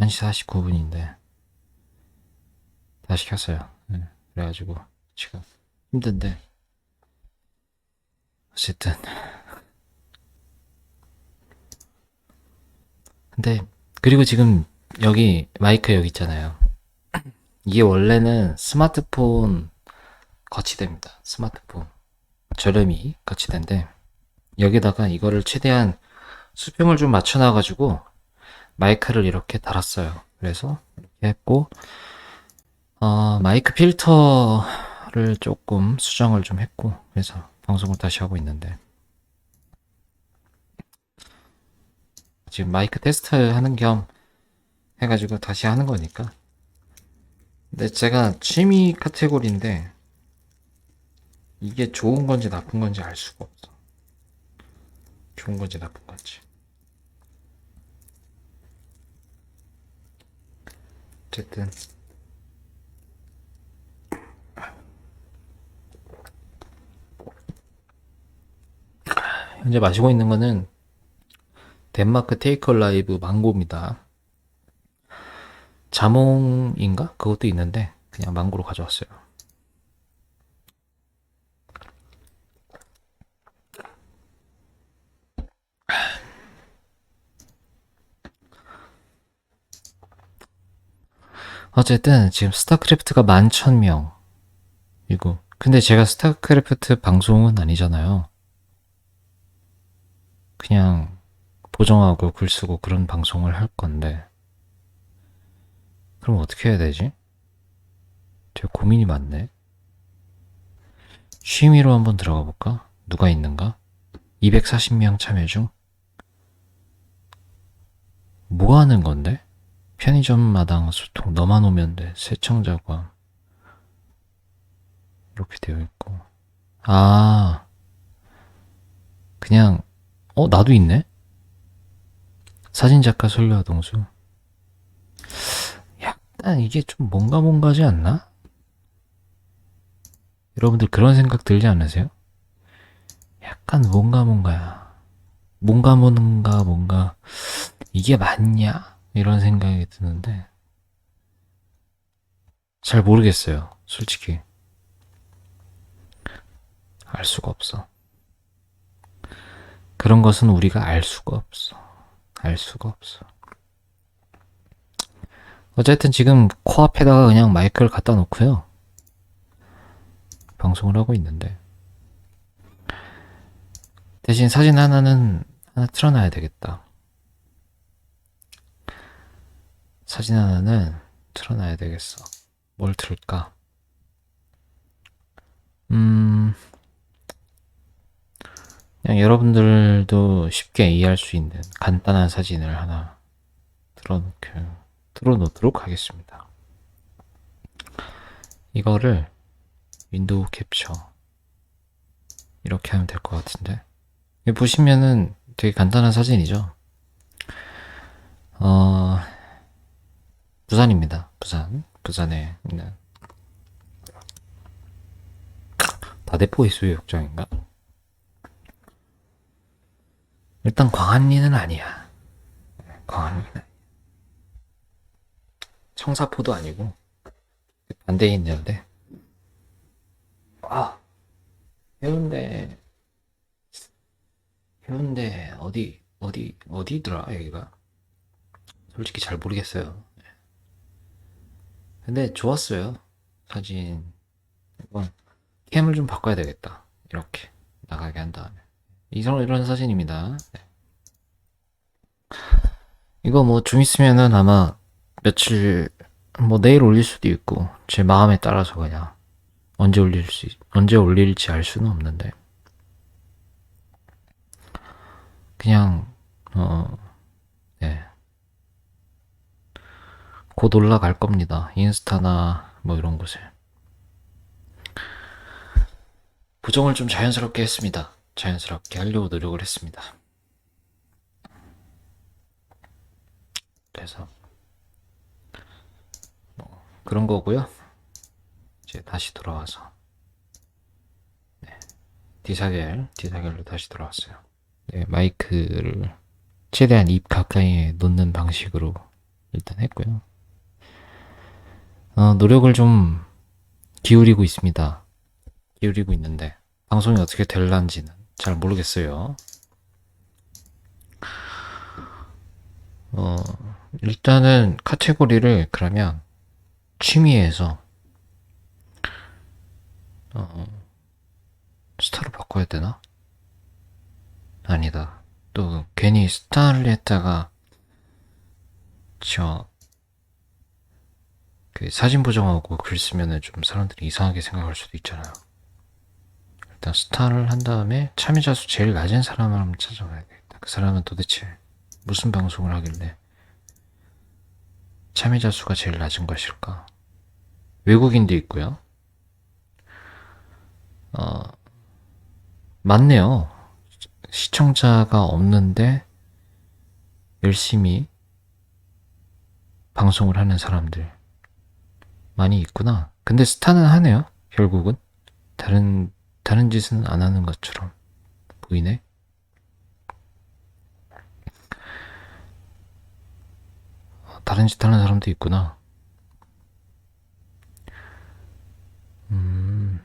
1시 49분인데 다시 켰어요. 네, 그래가지고 지금 힘든데 어쨌든 근데 그리고 지금 여기 마이크 여기 있잖아요. 이게 원래는 스마트폰 거치대입니다. 스마트폰 저렴이 거치대인데 여기다가 이거를 최대한 수평을 좀 맞춰놔가지고 마이크를 이렇게 달았어요. 그래서 이렇게 했고 어, 마이크 필터를 조금 수정을 좀 했고 그래서 방송을 다시 하고 있는데. 지금 마이크 테스트 하는 겸 해가지고 다시 하는 거니까. 근데 제가 취미 카테고리인데 이게 좋은 건지 나쁜 건지 알 수가 없어. 좋은 건지 나쁜 건지 어쨌든 현재 마시고 있는 거는 덴마크 테이크 라이브 망고입니다. 자몽인가? 그것도 있는데 그냥 망고로 가져왔어요. 어쨌든 지금 스타크래프트가 11,000명. 이거. 근데 제가 스타크래프트 방송은 아니잖아요. 그냥 보정하고 글 쓰고 그런 방송을 할 건데. 그럼 어떻게 해야 되지? 되게 고민이 많네. 취미로 한번 들어가 볼까? 누가 있는가? 240명 참여 중? 뭐 하는 건데? 편의점 마당 소통 너만 오면 돼. 세청자과 이렇게 되어 있고. 아. 그냥 어 나도 있네? 사진작가 솔려 동수. 약간 이게 좀 뭔가 뭔가지 않나? 여러분들 그런 생각 들지 않으세요? 약간 뭔가 뭔가야. 뭔가 뭔가 뭔가. 이게 맞냐? 이런 생각이 드는데 잘 모르겠어요. 솔직히 알 수가 없어. 그런 것은 우리가 알 수가 없어. 알 수가 없어. 어쨌든 지금 코앞에다가 그냥 마이크를 갖다 놓고요. 방송을 하고 있는데 대신 사진 하나는 하나 틀어놔야 되겠다. 사진 하나는 틀어놔야 되겠어. 뭘 틀까? 음, 그냥 여러분들도 쉽게 이해할 수 있는 간단한 사진을 하나 틀어놓게, 틀어놓도록 하겠습니다. 이거를 윈도우 캡처 이렇게 하면 될 것 같은데 보시면은 되게 간단한 사진이죠. 어, 부산입니다. 부산. 부산에 있는 다대포 해수욕장인가? 일단 광안리는 아니야. 광안리는 아니야. 청사포도 아니고 반대에 있는데 아 해운대 해운대 어디 어디 어디더라 여기가 솔직히 잘 모르겠어요. 근데 좋았어요. 사진. 이건 캠을 좀 바꿔야 되겠다. 이렇게 나가게 한 다음에. 이런 이런 사진입니다. 네. 이거 뭐 좀 있으면은 아마 며칠 뭐 내일 올릴 수도 있고 제 마음에 따라서 그냥 언제 올릴 수 있- 언제 올릴지 알 수는 없는데 그냥 어 곧 올라갈 겁니다. 인스타나 뭐 이런 곳에. 보정을 좀 자연스럽게 했습니다. 자연스럽게 하려고 노력을 했습니다. 그래서 뭐 그런 거고요. 이제 다시 돌아와서 네. 디사겔 디사겔로 다시 돌아왔어요. 네, 마이크를 최대한 입 가까이에 놓는 방식으로 일단 했고요. 어, 노력을 좀 기울이고 있습니다. 기울이고 있는데 방송이 어떻게 될란지는 잘 모르겠어요. 어, 일단은 카테고리를 그러면 취미에서 어, 스타로 바꿔야 되나? 아니다. 또 괜히 스타를 했다가 저 그 사진 보정하고 글 쓰면은 좀 사람들이 이상하게 생각할 수도 있잖아요. 일단 스타를 한 다음에 참여자 수 제일 낮은 사람을 한번 찾아봐야 되겠다. 그 사람은 도대체 무슨 방송을 하길래 참여자 수가 제일 낮은 것일까? 외국인도 있고요. 어, 많네요. 시청자가 없는데 열심히 방송을 하는 사람들 많이 있구나. 근데 스타는 하네요. 결국은 다른 다른 짓은 안 하는 것처럼 보이네. 어, 다른 짓 하는 사람도 있구나. 음,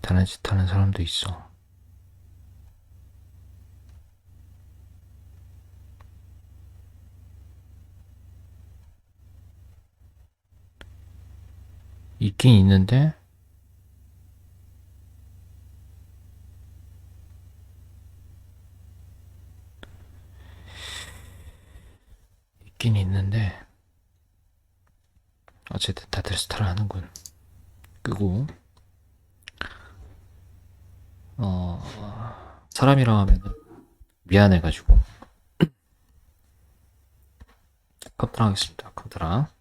다른 짓 하는 사람도 있어. 있긴 있는데. 있긴 있는데. 어쨌든 다들 스타를 하는군. 끄고 어 사람이라 하면은 미안해가지고. 컴퓨터 하겠습니다. 컴퓨터랑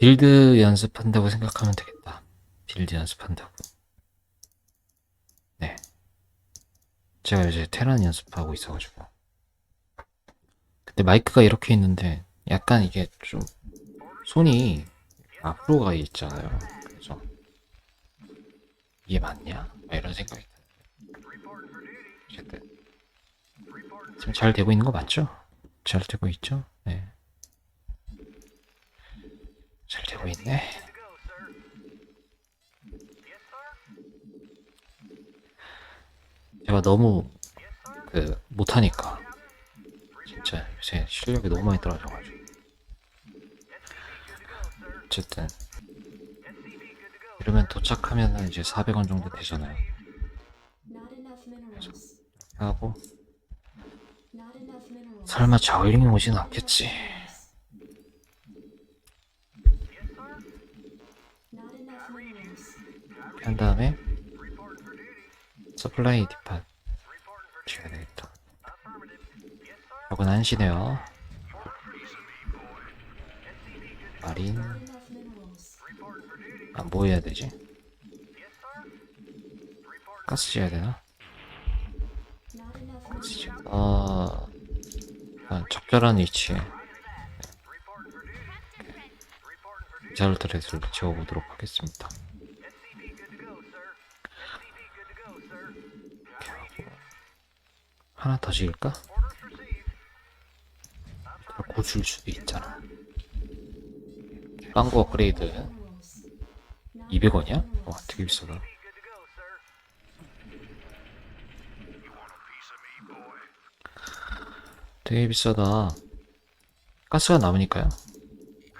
빌드 연습한다고 생각하면 되겠다. 빌드 연습한다고. 네. 제가 요새 테란 연습하고 있어가지고. 근데 마이크가 이렇게 있는데 약간 이게 좀 손이 앞으로 가 있잖아요. 그래서 이게 맞냐? 막 이런 생각이. 어쨌든 지금 잘 되고 있는 거 맞죠? 잘 되고 있죠? 네. 잘 되고 있네. 제가 너무 그 못하니까 진짜 요새 실력이 너무 많이 떨어져가지고 어쨌든 이러면 도착하면은 이제 400원 정도 되잖아요. Minerals. 하고. 설마 저울링이 오진 않겠지. 다음에 서플라이 디팟 지어야 되겠다. 하고 난시네요. 마린. 아, 뭐 해야 되지? 가스 지어야 되나? Enough minerals. 어, 아, 적절한 위치에 미사일 드레스를 지어보도록 하겠습니다. 이렇게 하고 하나 더 지을까? 고줄 수도 있잖아. 빵구 업그레이드 Minerals. 200원이야? 와, 되게 비싸다. 되게 비싸다. 가스가 남으니까요.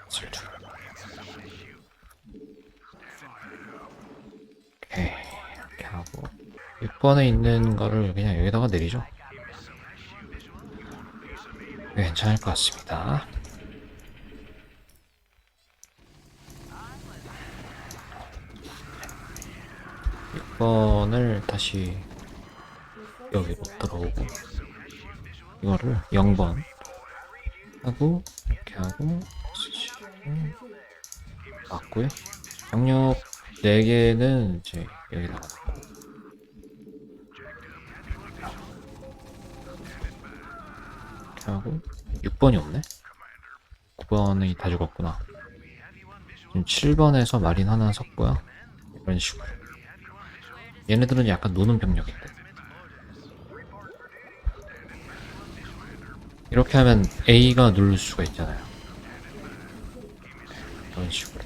줘. 오케이. 이렇게 하고. 6번에 있는 거를 그냥 여기다가 내리죠. 네, 괜찮을 것 같습니다. 육 번을 다시 여기로 들어오고 이거를 0번 하고 이렇게 하고 맞고요. 병력 4개는 이제 여기다가 하고 6번이 없네 9번이 다 죽었구나 지금 7번에서 마린 하나 섰고요 이런 식으로 얘네들은 약간 노는 병력인데 이렇게 하면 A가 누를 수가 있잖아요. 이런 식으로.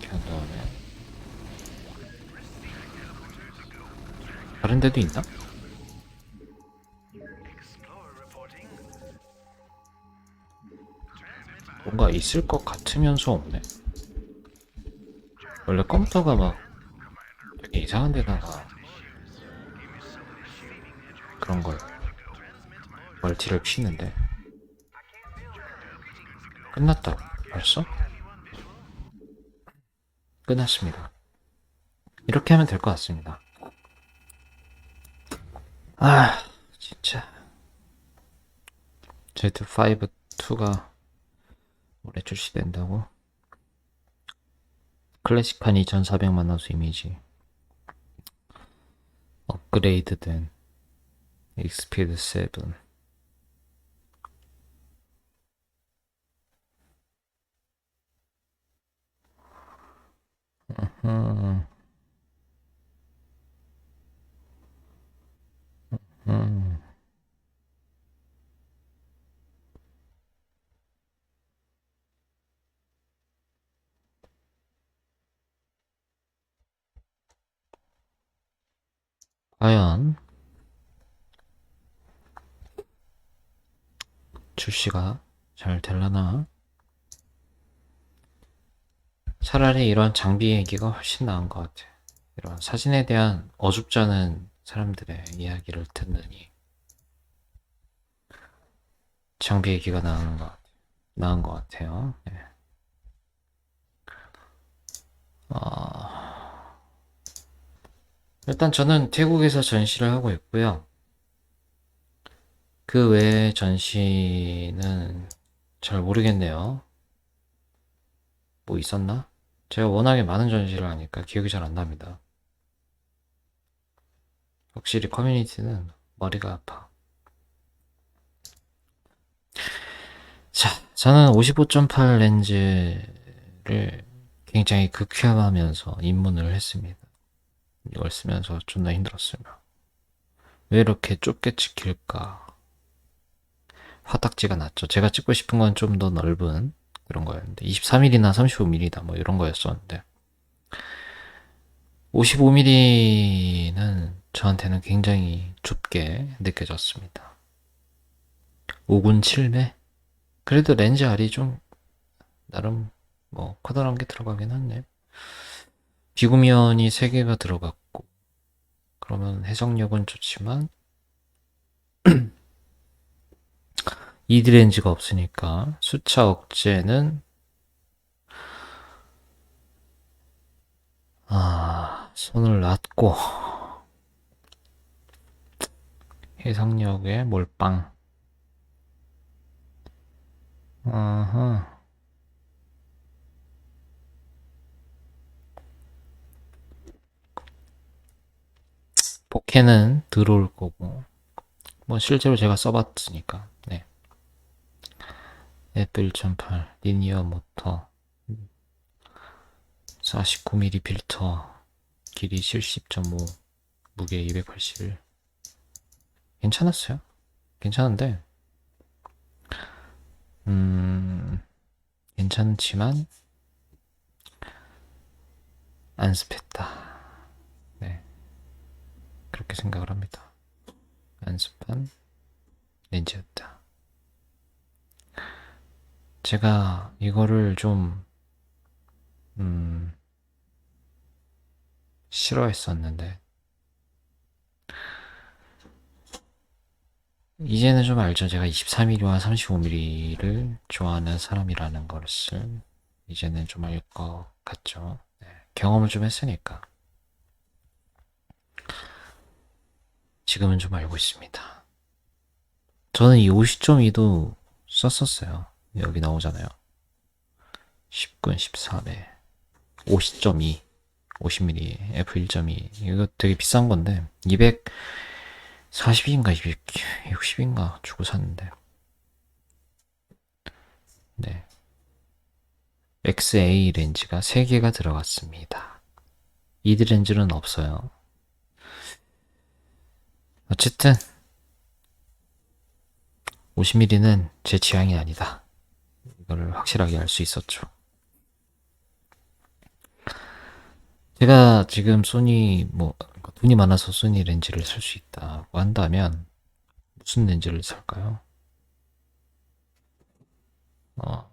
이렇게 한 다음에. 다른 데도 있나? 뭔가 있을 것 같으면서 없네. 원래 컴퓨터가 막 되게 이상한 데다가 그런 걸 멀티를 피는데 끝났다 벌써? 끝났습니다. 이렇게 하면 될 것 같습니다. 아 진짜 Z5 2가 올해 출시된다고? 클래식한 2400만 화소 이미지 업그레이드된 익스피드 7 과연 출시가 잘 될라나? 차라리 이런 장비 얘기가 훨씬 나은 것 같아. 이런 사진에 대한 어줍지 않은 사람들의 이야기를 듣느니 장비 얘기가 나은 것, 같- 나은 것 같아요. 네. 아, 일단 저는 태국에서 전시를 하고 있고요. 그 외의 전시는 잘 모르겠네요. 뭐 있었나? 제가 워낙에 많은 전시를 하니까 기억이 잘 안 납니다. 확실히 커뮤니티는 머리가 아파. 자, 저는 55.8 렌즈를 굉장히 극혐하면서 입문을 했습니다. 이걸 쓰면서 존나 힘들었어요. 왜 이렇게 좁게 찍힐까? 화딱지가 났죠. 제가 찍고 싶은 건 좀 더 넓은 그런 거였는데 23mm나 35mm다 뭐 이런 거였었는데 55mm는 저한테는 굉장히 좁게 느껴졌습니다. 5군 7매? 그래도 렌즈 알이 좀 나름 뭐 커다란 게 들어가긴 하네. 비구면이 3개가 들어갔고 그러면 해석력은 좋지만 이드 렌즈가 없으니까 수차 억제는 아 손을 놨고 해석력에 몰빵. 아하 포켓은 들어올 거고. 뭐 실제로 제가 써봤으니까. 네. 애플 1.8 리니어 모터 49mm 필터 길이 70.5 무게 281 괜찮았어요. 괜찮은데. 음 괜찮지만 안 습했다. 네 그렇게 생각을 합니다 안습한 렌즈였다 제가 이거를 좀, 음, 싫어했었는데, 이제는 좀 알죠. 제가 23mm와 35mm를 좋아하는 사람이라는 것을 이제는 좀 알 것 같죠. 네, 경험을 좀 했으니까. 지금은 좀 알고 있습니다. 저는 이 50.2도 썼었어요. 여기 나오잖아요. 10군 14배 50.2 50mm f1.2 이거 되게 비싼 건데 240인가 260인가 주고 샀는데 네 XA 렌즈가 3개가 들어갔습니다. 이드 렌즈는 없어요. 어쨌든 50mm는 제 취향이 아니다. 이거를 확실하게 알 수 있었죠. 제가 지금 소니 뭐 돈이 많아서 소니 렌즈를 살 수 있다고 한다면 무슨 렌즈를 살까요? 어,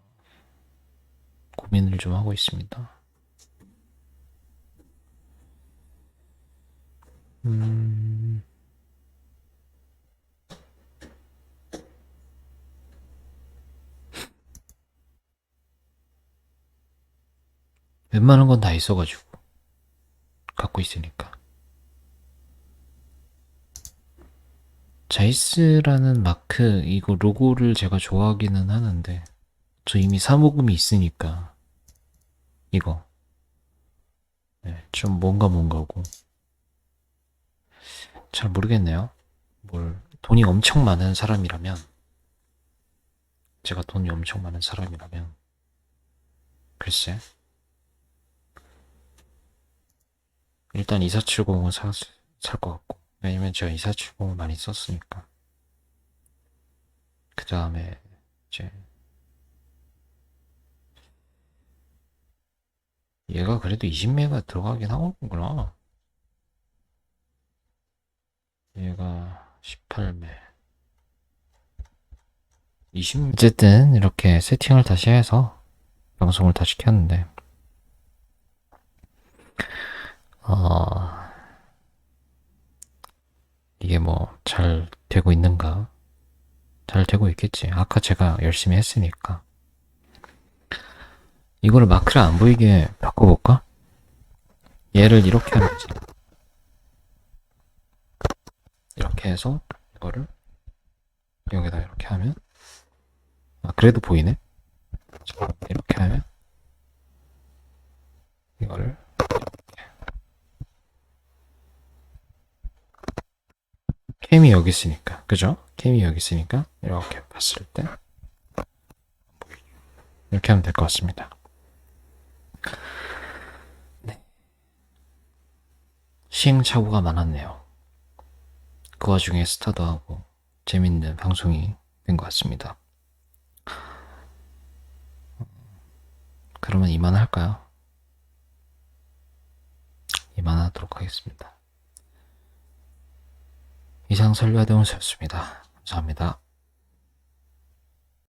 고민을 좀 하고 있습니다. 음, 웬만한 건 다 있어가지고 갖고 있으니까. 자이스라는 마크 이거 로고를 제가 좋아하기는 하는데 저 이미 사모금이 있으니까 이거 네, 좀 뭔가 뭔가고 잘 모르겠네요. 뭘 돈이 엄청 많은 사람이라면 제가 돈이 엄청 많은 사람이라면 글쎄 일단 2470은 살 것 같고 왜냐면 제가 2470을 많이 썼으니까. 그 다음에 이제 얘가 그래도 20메가 들어가긴 하는구나. 얘가 18메 20 어쨌든 이렇게 세팅을 다시 해서 방송을 다시 켰는데 어 이게 뭐 잘 되고 있는가? 잘 되고 있겠지. 아까 제가 열심히 했으니까. 이거를 마크를 안 보이게 바꿔볼까? 얘를 이렇게 하면 되지. 이렇게 해서 이거를 여기다 이렇게 하면 아 그래도 보이네. 자, 이렇게 하면 이거를 캠이 여기 있으니까 그죠? 캠이 여기 있으니까 이렇게 봤을 때 이렇게 하면 될 것 같습니다. 네. 시행착오가 많았네요. 그 와중에 스타도 하고 재밌는 방송이 된 것 같습니다. 그러면 이만할까요? 이만하도록 하겠습니다. 이상 설류아대원수였습니다. 감사합니다.